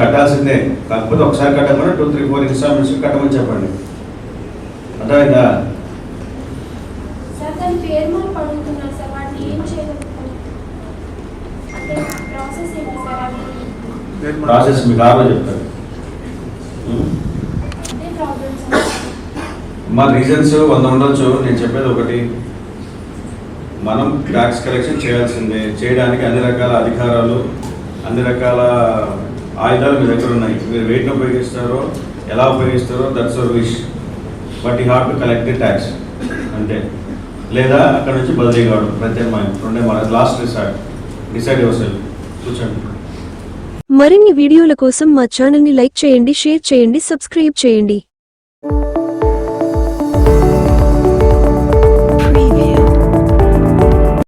కట్టాల్సిందే. కాకపోతే ఒకసారి కట్టకుండా టూ త్రీ ఫోర్ ఇన్స్టాల్మెంట్స్ కట్టమని చెప్పండి. అర్థమైందా? ప్రాసెస్ మీకు ఆరో చెప్తారు ప్రాబ్లమ్స్ మా రీజన్స్ వంద ఉండొచ్చు. నేను చెప్పేది ఒకటి. మనం ట్యాక్స్ కలెక్షన్ చేయాల్సిందే. చేయడానికి అన్ని రకాల అధికారాలు అన్ని రకాల ఆయుధాలు మీ దగ్గర ఉన్నాయి. మీరు వేటిని ఉపయోగిస్తారో ఎలా ఉపయోగిస్తారో that's our wish but you have to collect the tax అంతే. లేదా అక్కడ నుంచి బదిలీ కావడం ప్రత్యామ్నాయం రెండే మన లాస్ట్ డిసైడ్ డిసైడ్ యువర్ కూర్చోండి. మరిన్ని వీడియోల కోసం మా ఛానల్ని లైక్ చేయండి షేర్ చేయండి సబ్స్క్రైబ్ చేయండి.